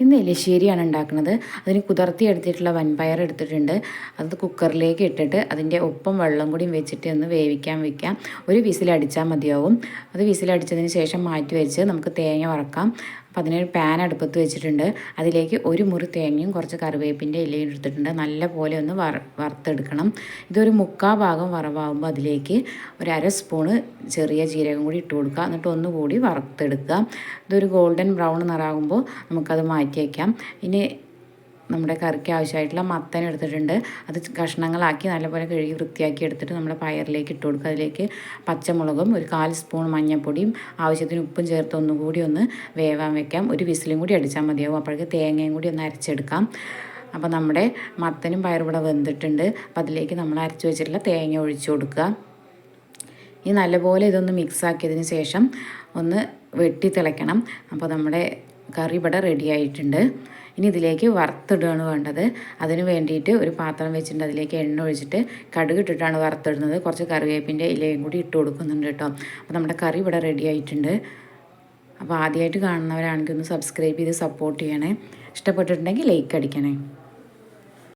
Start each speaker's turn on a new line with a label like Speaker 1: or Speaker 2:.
Speaker 1: ഇന്ന് എലിശ്ശേരിയാണ് ഉണ്ടാക്കുന്നത്. അതിന് കുതിർത്തി എടുത്തിട്ടുള്ള വൻപയർ എടുത്തിട്ടുണ്ട്. അത് കുക്കറിലേക്ക് ഇട്ടിട്ട് അതിന്റെ ഒപ്പം വെള്ളം കൂടിയും വെച്ചിട്ട് ഒന്ന് വേവിക്കാൻ വെക്കാം. ഒരു വിസിലടിച്ചാൽ മതിയാവും. അത് വിസിലടിച്ചതിന് ശേഷം മാറ്റി വെച്ച് നമുക്ക് തേങ്ങ വറക്കാം. അപ്പം അതിനൊരു പാൻ അടുപ്പത്ത് വെച്ചിട്ടുണ്ട്. അതിലേക്ക് ഒരു മുറി തേങ്ങയും കുറച്ച് കറിവേപ്പിന്റെ ഇലയും എടുത്തിട്ടുണ്ട്. നല്ല പോലെ ഒന്ന് വറ വറുത്തെടുക്കണം. ഇതൊരു മുക്കാ ഭാഗം വറവാകുമ്പോൾ അതിലേക്ക് ഒരു അര സ്പൂണ് ചെറിയ ജീരകം കൂടി ഇട്ട് കൊടുക്കുക. എന്നിട്ട് ഒന്നുകൂടി വറുത്തെടുക്കുക. ഇതൊരു ഗോൾഡൻ ബ്രൗൺ നിറാകുമ്പോൾ നമുക്കത് മാറ്റി വയ്ക്കാം ഇനി നമ്മുടെ കറിക്ക് ആവശ്യമായിട്ടുള്ള മത്തൻ എടുത്തിട്ടുണ്ട്. അത് കഷ്ണങ്ങളാക്കി നല്ലപോലെ കഴുകി വൃത്തിയാക്കി എടുത്തിട്ട് നമ്മുടെ പയറിലേക്ക് ഇട്ട് കൊടുക്കുക. അതിലേക്ക് പച്ചമുളകും ഒരു കാൽ സ്പൂൺ മഞ്ഞൾപ്പൊടിയും ആവശ്യത്തിന് ഉപ്പും ചേർത്ത് ഒന്നുകൂടി ഒന്ന് വേവാൻ വെക്കാം. ഒരു വിസിലും കൂടി അടിച്ചാൽ മതിയാവും. അപ്പോഴേക്ക് തേങ്ങയും കൂടി ഒന്ന് അരച്ചെടുക്കാം. അപ്പോൾ നമ്മുടെ മത്തനും പയറും ഇവിടെ വെന്തിട്ടുണ്ട്. അപ്പോൾ അതിലേക്ക് നമ്മൾ അരച്ച് വെച്ചിട്ടുള്ള തേങ്ങ ഒഴിച്ചു കൊടുക്കുക. ഇനി നല്ലപോലെ ഇതൊന്ന് മിക്സ് ആക്കിയതിന് ശേഷം ഒന്ന് വെട്ടി തിളയ്ക്കണം അപ്പോൾ നമ്മുടെ കറി ഇവിടെ റെഡി ആയിട്ടുണ്ട്. ഇനി ഇതിലേക്ക് വറുത്തിടുകയാണ് വേണ്ടത്. അതിന് വേണ്ടിയിട്ട് ഒരു പാത്രം വെച്ചിട്ടുണ്ട്. അതിലേക്ക് എണ്ണ ഒഴിച്ചിട്ട് കടുക് ഇട്ടിട്ടാണ് വറുത്തിടുന്നത്. കുറച്ച് കറിവേപ്പിന്റെ ഇലയും കൂടി ഇട്ട് കൊടുക്കുന്നുണ്ട് കേട്ടോ. അപ്പോൾ നമ്മുടെ കറി ഇവിടെ റെഡി ആയിട്ടുണ്ട്. അപ്പോൾ ആദ്യമായിട്ട് കാണുന്നവരാണെങ്കിൽ ഒന്ന് സബ്സ്ക്രൈബ് ചെയ്ത് സപ്പോർട്ട് ചെയ്യണേ. ഇഷ്ടപ്പെട്ടിട്ടുണ്ടെങ്കിൽ ലൈക്ക് അടിക്കണേ.